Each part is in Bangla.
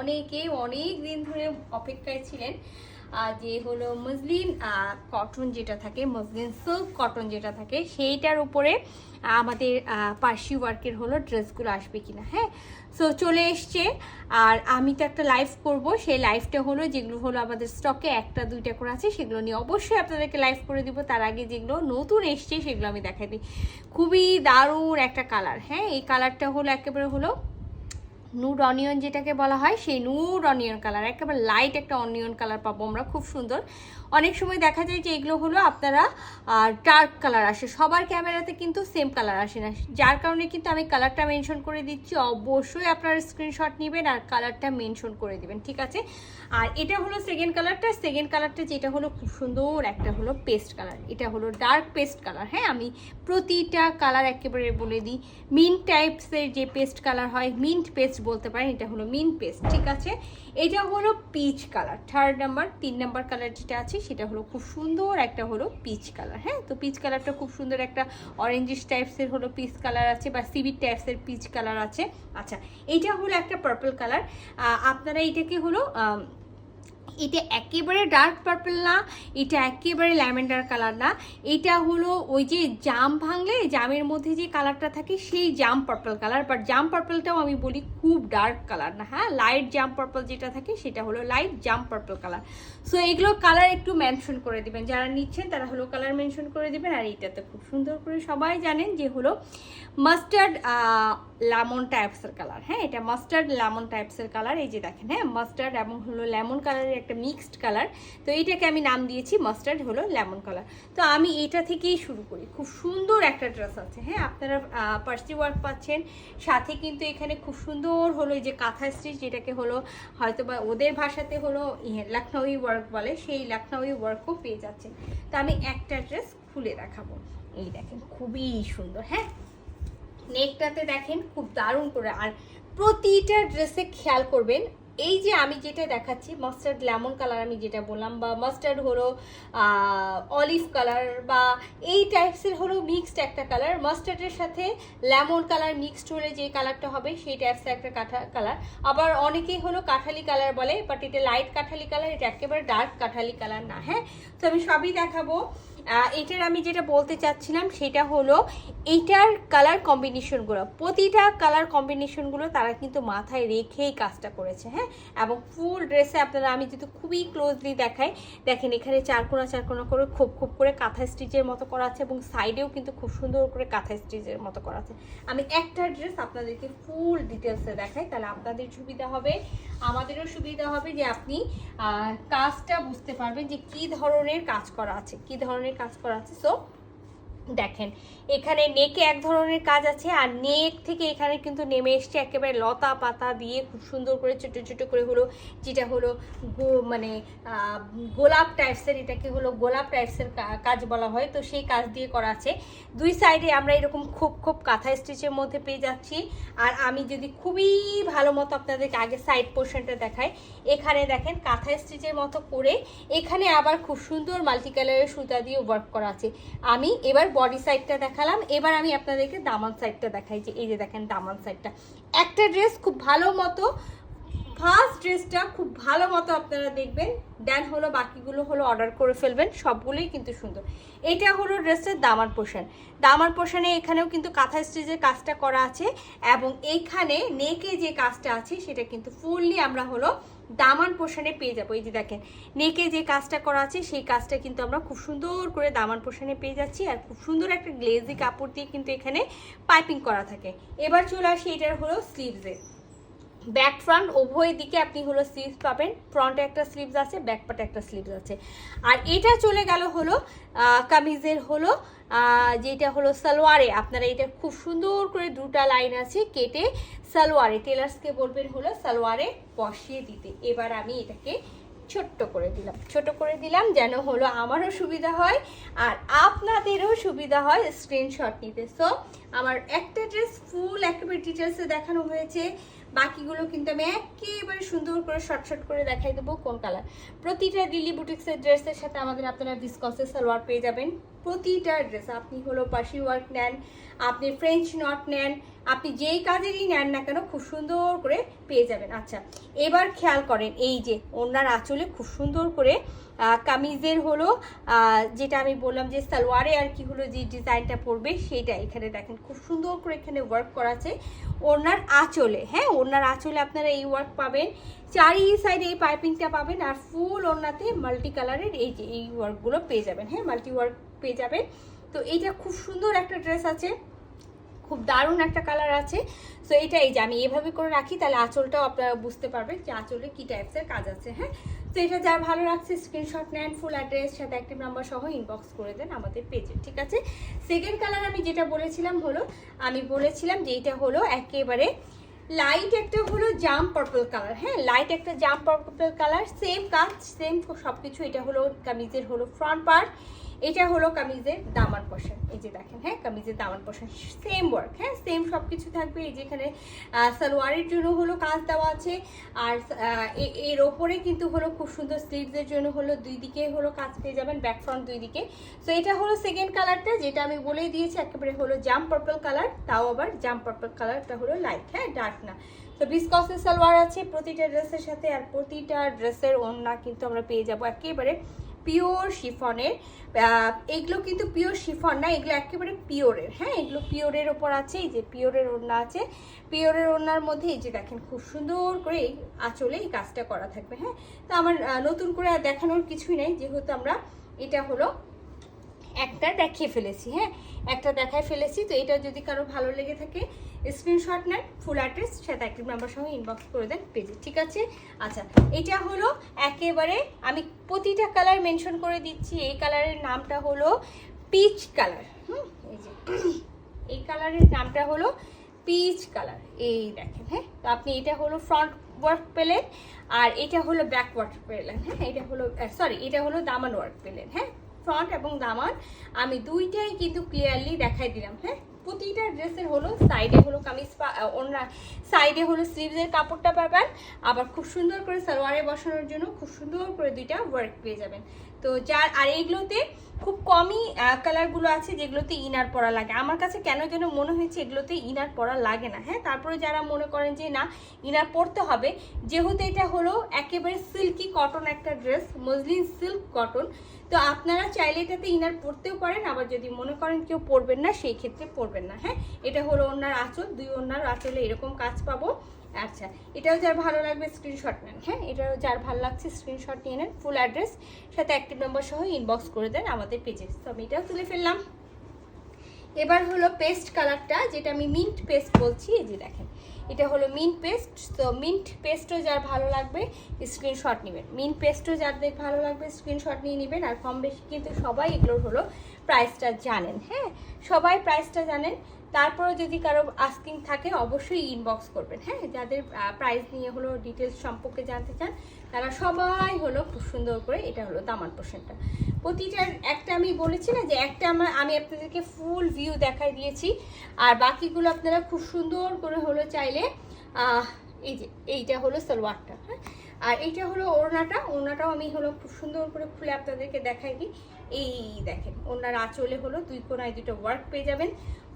অনেকেই অনেক দিন ধরে অপেক্ষায় ছিলেন যে হলো মসলিন কটন যেটা থাকে মসলিন সিল্ক কটন যেটা থাকে, সেইটার উপরে আমাদের পার্সি ওয়ার্কের হলো ড্রেসগুলো আসবে কিনা হ্যাঁ? সো চলে এসছে, আর আমি তো একটা লাইভ করব, সেই লাইভটা হলো যেগুলো হলো আমাদের স্টকে একটা, দুইটা করে আছে, সেগুলো নিয়ে অবশ্যই আপনাদেরকে লাইভ করে দিব। তার আগে যেগুলো নতুন এসছে, সেগুলো আমি দেখাই দিই। খুবই দারুণ একটা কালার হ্যাঁ? এই কালারটা হলো একেবারে হলো নুড অনিয়ন যেটাকে বলা হয়, সেই নুড অনিয়ন কালার, একেবারে লাইট একটা অনিয়ন কালার পাবো আমরা, খুব সুন্দর। অনেক সময় দেখা যায় যে এগুলো হলো আপনারা ডার্ক কালার আসে, সবার ক্যামেরাতে কিন্তু সেম কালার আসে না। যার কারণে কিন্তু আমি কালারটা মেনশন করে দিচ্ছি, অবশ্যই আপনারা স্ক্রিনশট নেবেন আর কালারটা মেনশন করে দিবেন, ঠিক আছে? আর এটা হলো সেকেন্ড কালারটা সেকেন্ড কালারটা যেটা হলো খুব সুন্দর, একটা হলো পেস্ট কালার এটা হলো ডার্ক পেস্ট কালার হ্যাঁ? আমি প্রতিটা কালার একেবারে বলে দিই মিন্ট টাইপসের যে পেস্ট কালার হয় মিন্ট পেস্ট বলতে পারেন, এটা হলো মিন পেস্ট ঠিক আছে? এটা হলো পিচ কালার থার্ড নাম্বার তিন নাম্বার কালার যেটা আছে, সেটা হলো খুব সুন্দর, একটা হলো পিচ কালার হ্যাঁ? তো পিচ কালারটা খুব সুন্দর একটা অরেঞ্জিস টাইপসের হলো পিচ কালার আছে বা সিভিট টাইপসের পিচ কালার আছে। আচ্ছা এটা হলো একটা পার্পল কালার আপনারা এটাকে হলো এটা একেবারে ডার্ক পার্পল না, এটা একেবারে ল্যাভেন্ডার কালার না। এটা হলো ওই যে জাম ভাঙলে জামের মধ্যে যে কালারটা থাকে সেই জাম পার্পল কালার বাট জাম পার্পলটাও আমি বলি খুব ডার্ক কালার না হ্যাঁ? লাইট জাম পার্পল যেটা থাকে সেটা হলো লাইট জাম পার্পল কালার সো এগুলো কালার একটু মেনশন করে দিবেন। যারা নিচ্ছেন তারা হলো কালার মেনশন করে দিবেন, আর এইটাতে খুব সুন্দর করে সবাই জানেন যে হলো মাস্টার্ড লেমন টাইপসের কালার হ্যাঁ এটা মাস্টার্ড লেমন টাইপসের কালার এই যে দেখেন হ্যাঁ মাস্টার্ড এবং হলো লেমন কালারের একটা মিক্সড কালার তো এইটাকে আমি নাম দিয়েছি মাস্টার্ড হলো লেমন কালার তো আমি এটা থেকেই শুরু করি। খুব সুন্দর একটা ড্রেস আছে হ্যাঁ আপনারা পার্সি ওয়ার্ক পাচ্ছেন। সাথে কিন্তু এখানে খুব সুন্দর হলো এই যে কাঁথা স্টিচ যেটাকে হলো হয়তো বা ওদের ভাষাতে হলো ইয়ে, লখনৌই ওয়ার্ক বলে সেই লখনৌই ওয়ার্কও পেয়ে যাচ্ছেন। তো আমি একটা ড্রেস খুলে দেখাবো। এই দেখেন খুবই সুন্দর হ্যাঁ। নেকটাতে দেখেন খুব দারুণ করে। আর প্রতিটা ড্রেসে খেয়াল করবেন, এই যে আমি যেটা দেখাচ্ছি মাস্টার্ড লেমন কালার আমি যেটা বললাম, বা মাস্টার্ড হলো অলিভ কালার বা এই টাইপসের হলো মিক্সড একটা কালার মাস্টার্ডের সাথে লেমন কালার মিক্সড হলে যে কালারটা হবে, সেই টাইপসের একটা কাঠা কালার আবার অনেকেই হলো কাঠালি কালার বলে বাট এটা লাইট কাঠালি কালার এটা একেবারে ডার্ক কাঠালি কালার না হ্যাঁ? তো আমি সবই দেখাবো। এটার আমি যেটা বলতে চাচ্ছিলাম সেটা হলো এইটার কালার কম্বিনেশনগুলো প্রতিটা কালার কম্বিনেশনগুলো তারা কিন্তু মাথায় রেখেই কাজটা করেছে হ্যাঁ? এবং ফুল ড্রেসে আপনারা, আমি যদি খুবই ক্লোজলি দেখাই, দেখেন এখানে চারকোনা চারকোনা করে খুব খুব করে কাঁথা স্টিচের মতো করা আছে এবং সাইডেও কিন্তু খুব সুন্দর করে কাঁথা স্টিচের মতো করা আছে। আমি একটা ড্রেস আপনাদেরকে ফুল ডিটেলসে দেখাই, তাহলে আপনাদের সুবিধা হবে, আমাদেরও সুবিধা হবে যে আপনি কাজটা বুঝতে পারবেন যে কি ধরনের কাজ করা আছে, কি ধরনের কাজ করা সো দেখেন, এখানে নেকে এক ধরনের কাজ আছে আর নেক থেকে এখানে কিন্তু নেমে এসছে একেবারে লতা পাতা দিয়ে খুব সুন্দর করে ছোট ছোট করে হলো, যেটা হলো গো- মানে গোলাপ টাইপসের এটাকে হলো গোলাপ টাইপসের কাজ বলা হয়। তো সেই কাজ দিয়ে করা আছে। দুই সাইডে আমরা এরকম খুব খুব কাঁথা স্টিচের মধ্যে পেয়ে যাচ্ছি। আর আমি যদি খুবই ভালো মতো আপনাদেরকে আগে সাইড পোর্শনটা দেখাই। এখানে দেখেন কাঁথা স্টিচের মতো করে এখানে আবার খুব সুন্দর মাল্টি কালারের সুতা দিয়ে ওয়ার্ক করা আছে। আমি এবার বডি সাইডটা দেখালাম। এবার আমি আপনাদেরকে দামান সাইডটা দেখাই যে, এই যে দেখেন দামান সাইডটা একটা ড্রেস খুব ভালো মতো ফার্স্ট ড্রেসটা খুব ভালো মতো আপনারা দেখবেন। দেন হলো বাকিগুলো হলো অর্ডার করে ফেলবেন, সবগুলোই কিন্তু সুন্দর। এটা হলো ড্রেসের দামার পোর্শন দামার পোর্শনে এখানেও কিন্তু কাঁথা স্টিচের কাজটা করা আছে এবং এইখানে নেকে যে কাজটা আছে, সেটা কিন্তু ফুললি আমরা হলো দামান পোষণে পেয়ে যাব। এই যে দেখেন, নেকে যে কাজটা করা আছে, সেই কাজটা কিন্তু আমরা খুব সুন্দর করে দামান পোষণে পেয়ে যাচ্ছি আর খুব সুন্দর একটা গ্লেজি কাপড় দিয়ে কিন্তু এখানে পাইপিং করা থাকে। এবার চলে আসি, এটার হলো স্লিভসে ব্যাক ফ্রন্ট উভয় দিকে আপনি হলো স্লিভস পাবেন। ফ্রন্টে একটা স্লিভস আছে ব্যাক পার্টে একটা স্লিভস আছে। আর এটা চলে গেল হলো কামিজের হলো যেটা হলো সালোয়ারে। আপনারা এটা খুব সুন্দর করে দুটা লাইন আছে কেটে সালোয়ারে টেলার্সকে বলবেন হলো সালোয়ারে বসিয়ে দিতে। এবার আমি এটাকে ছোট্ট করে দিলাম। ছোট করে দিলাম যেন হলো আমারও সুবিধা হয় আর আপনাদেরও সুবিধা হয় স্ক্রিনশট নিতে। সো আমার একটা ড্রেস ফুল একেবারে ডিটেলসে দেখানো হয়েছে। বাকিগুলো কিন্তু আমি একেবারে সুন্দর করে শর্ট শর্ট করে দেখাই দেবো কোন কালার প্রতিটা দিল্লি বুটিক্সের ড্রেসের সাথে আমাদের আপনারা ভিসকসের সালোয়ার পেয়ে যাবেন। প্রতিটা ড্রেস আপনি হলো পাশি ওয়ার্ক নেন, আপনি ফ্রেঞ্চ নট নেন, আপনি যেই কাজেরই নেন না কেন খুব সুন্দর করে পেয়ে যাবেন। আচ্ছা এবার খেয়াল করেন, এই যে ওনার আঁচলে খুব সুন্দর করে কামিজের হলো যেটা আমি বললাম যে সালোয়ারে আর কি হলো যে ডিজাইনটা পড়বে সেটা এখানে দেখেন খুব সুন্দর করে এখানে ওয়ার্ক করা আছে। ওনার আঁচলে হ্যাঁ ওনার আঁচলে আপনারা এই ওয়ার্ক পাবেন। চারি সাইডে এই পাইপিংটা পাবেন আর ফুল ওনাতে মাল্টি কালারের এই যে এই ওয়ার্কগুলো পেয়ে যাবেন হ্যাঁ মাল্টি ওয়ার্ক পেয়ে যাবেন। তো এইটা খুব সুন্দর একটা ড্রেস আছে, খুব দারুণ একটা কালার আছে। সো এটা এই যে আমি এভাবে করে রাখি, তাহলে আঁচলটাও আপনারা বুঝতে পারবেন যে আঁচলে কী টাইপসের কাজ আছে হ্যাঁ। তো এটা যা ভালো লাগছে স্ক্রিনশট নেন ফুল অ্যাড্রেস সাথে অ্যাক্টিভ নাম্বার সহ ইনবক্স করে দেন আমাদের পেজে ঠিক আছে? সেকেন্ড কালার আমি যেটা বলেছিলাম হলো, আমি বলেছিলাম যে এটা হলো একেবারে লাইট একটা হলো জাম পার্পল কালার হ্যাঁ? লাইট একটা জাম পার্পল কালার সেম কাজ সেম সব কিছু এটা হলো কামিজের হলো ফ্রন্ট পার্ট এটা হলো কামিজের দামান পোর্শন এই যে দেখেন হ্যাঁ কামিজের দামান পোর্শন সেম ওয়ার্ক হ্যাঁ সেম সব কিছু থাকবে। এই যেখানে সালোয়ারের জন্য হলো কাজ দেওয়া আছে। আর এর ওপরে কিন্তু হলো খুব সুন্দর স্লিভসের জন্য হলো দুই দিকে হলো কাজ পেয়ে যাবেন ব্যাক ফ্রন্ট দুই দিকে। সো এটা হলো সেকেন্ড কালারটা যেটা আমি বলেই দিয়েছি, একেবারে হলো জাম পার্পল কালার তাও আবার জাম পার্পল কালারটা হলো লাইট হ্যাঁ ডার্ক না। তো বিসকসের সালোয়ার আছে, প্রতিটা ড্রেসের সাথে আর প্রতিটা ড্রেসের ওড়না কিন্তু আমরা পেয়ে যাব। একেবারে পিওর শিফনের এগুলো কিন্তু পিওর শিফন না, এগুলো একেবারে পিওরের হ্যাঁ? এগুলো পিওরের ওপর আছে, এই যে পিওরের ওড়না আছে। পিওরের ওড়নার মধ্যে এই যে দেখেন, খুব সুন্দর করে এই আঁচলে এই কাজটা করা থাকবে হ্যাঁ? তো আমার নতুন করে আর দেখানোর কিছুই নেই, যেহেতু আমরা এটা হলো একটা দেখিয়ে ফেলেছি হ্যাঁ? একটা দেখায় ফেলেছি, তো এটা যদি কারও ভালো লেগে থাকে স্ক্রিনশট নেন ফুল অ্যাড্রেস সাথে অ্যাক্টিভ নাম্বার সঙ্গে ইনবক্স করে দেন পেজে ঠিক আছে? আচ্ছা এটা হলো একেবারে আমি প্রতিটা কালার মেনশন করে দিচ্ছি, এই কালারের নামটা হলো পিচ কালার হুম? এই যে, এই কালারের নামটা হলো পিচ কালার এই দেখেন হ্যাঁ? তো আপনি এটা হলো ফ্রন্ট ওয়ার্ক পেলেন আর এটা হলো ব্যাক ওয়ার্ক পেলেন হ্যাঁ? এটা হলো সরি এটা হলো দামান ওয়ার্ক পেলেন হ্যাঁ? ফ্রন্ট এবং দামান, আমি দুইটাই কিন্তু ক্লিয়ারলি দেখাই দিলাম হ্যাঁ? প্রতিটা ড্রেসের হলো সাইডে হলো কামিজ ওনার সাইডে হলো স্লিভসের কাপড়টা পাবেন। আবার খুব সুন্দর করে সালোয়ারে বসানোর জন্য খুব সুন্দর করে দুইটা ওয়ার্ক পেয়ে যাবেন। তো যার, আর এইগুলোতে খুব কমই কালারগুলো আছে যেগুলোতে ইনার পরা লাগে। আমার কাছে কেন যেন মনে হয়েছে এগুলোতে ইনার পরা লাগে না। হ্যাঁ তারপরে যারা মনে করেন যে, না ইনার পরতে হবে, যেহেতু এটা হলো একেবারে সিল্কি কটন একটা ড্রেস মজলিন সিল্ক কটন তো আপনারা চাইলে এটাতে ইনার পরতেও পারেন। আবার যদি মনে করেন কেউ পরবেন না, সেই ক্ষেত্রে পরবেন না। হ্যাঁ এটা হলো ওনার আঁচল, দুই ওনার আঁচলে এরকম কাজ পাবো। আচ্ছা এটাও যার ভালো লাগবে স্ক্রিনশট নেন হ্যাঁ? এটাও যার ভালো লাগছে স্ক্রিনশট নিয়ে নেন ফুল অ্যাড্রেস সাথে অ্যাক্টিভ নাম্বার সহ ইনবক্স করে দেন আমাদের পেজে তো আমি এটাও তুলে ফেললাম। এবার হলো পেস্ট কালারটা যেটা আমি মিন্ট পেস্ট বলছি, এই যে দেখেন, এটা হলো মিন্ট পেস্ট তো মিন্ট পেস্টও যার ভালো লাগবে স্ক্রিনশট নেবেন। মিন্ট পেস্টও যাদের ভালো লাগবে স্ক্রিনশট নিয়ে নেবেন, আর কম বেশি কিন্তু সবাই এগুলোর হলো প্রাইসটা জানেন হ্যাঁ? সবাই প্রাইসটা জানেন। তারপরে যদি কারও আস্কিং থাকে, অবশ্যই ইনবক্স করবেন হ্যাঁ? যাদের প্রাইস নিয়ে হলো ডিটেলস সম্পর্কে জানতে চান, তারা সবাই হলো খুব সুন্দর করে এটা হলো দামান পোর্শনটা প্রতিটার একটা আমি বলেছি না যে একটা আমার, আমি আপনাদেরকে ফুল ভিউ দেখাই দিয়েছি। আর বাকিগুলো আপনারা খুব সুন্দর করে হলো চাইলে এই যে, এইটা হলো সালোয়ারটা হ্যাঁ? আর এইটা হলো ওড়নাটা। ওড়নাটাও আমি হলো খুব সুন্দর করে খুলে আপনাদেরকে দেখাই দিই এই দেখেন ওনার আঁচলে হলো দুই কোনায় দুটো ওয়ার্ক পেয়ে যাবেন।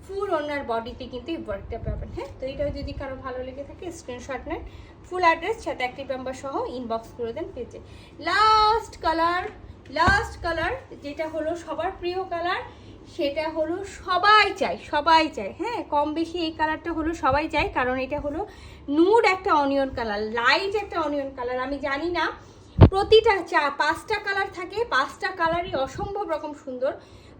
ফুল ওনার বডিতে কিন্তু এই ওয়ার্কটা পাবেন হ্যাঁ? তো এটাও যদি কারও ভালো লেগে থাকে স্ক্রিনশট নেন। ফুল অ্যাড্রেস সাথে একটি নাম্বার সহ ইনবক্স করে দেন পেজে। লাস্ট কালার লাস্ট কালার যেটা হলো সবার প্রিয় কালার সেটা হলো সবাই চায় সবাই চায়। হ্যাঁ কম বেশি এই কালারটা হলো সবাই চায়, কারণ এটা হলো নুড একটা অনিয়ন কালার লাইট একটা অনিয়ন কালার আমি জানি না, প্রতিটা চা, পাঁচটা কালার থাকে, পাঁচটা কালারই অসম্ভব রকম সুন্দর।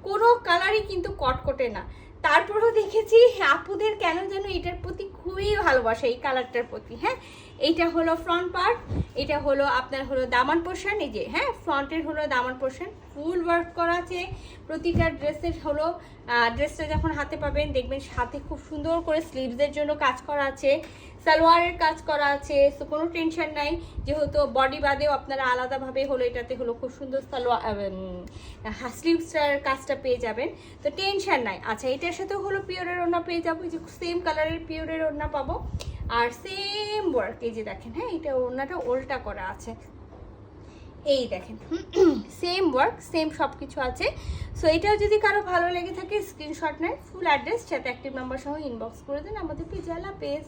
কোনো কালারই কিন্তু কটকটে না। তারপরেও দেখেছি আপুদের কেন যেন এটার প্রতি খুবই ভালোবাসা, এই কালারটার প্রতি হ্যাঁ? এইটা হলো ফ্রন্ট পার্ট এটা হলো আপনার হলো দামান পোর্শন এই যে হ্যাঁ ফ্রন্টের হলো দামান পোর্শন ফুল ওয়ার্ক করা আছে। প্রতিটা ড্রেসের হলো ড্রেসটা যখন হাতে পাবেন, দেখবেন সাথে খুব সুন্দর করে স্লিভসের জন্য কাজ করা আছে সালোয়ারের কাজ করা আছে তো কোনো টেনশন নাই। যেহেতু বডি বাদেও আপনারা আলাদাভাবে হলো এটাতে হলো খুব সুন্দর সালোয়ার স্লিভসটার কাজটা পেয়ে যাবেন। তো টেনশন নাই। আচ্ছা এটার সাথে হলো পিওরের ওড়না পেয়ে যাব যে সেম কালারের পিওরের ওড়না পাবো। আর সেম ওয়ার্ক এই যে দেখেন হ্যাঁ এটা ওড়নাটা উল্টা করা আছে। এই দেখেন সেম ওয়ার্ক সেম সব কিছু আছে। সো এটাও যদি কারও ভালো লেগে থাকে স্ক্রিনশট নেয় ফুল অ্যাড্রেস সাথে অ্যাক্টিভ নাম্বার সহ ইনবক্স করে দিন। আমাদের পিজালা পেজ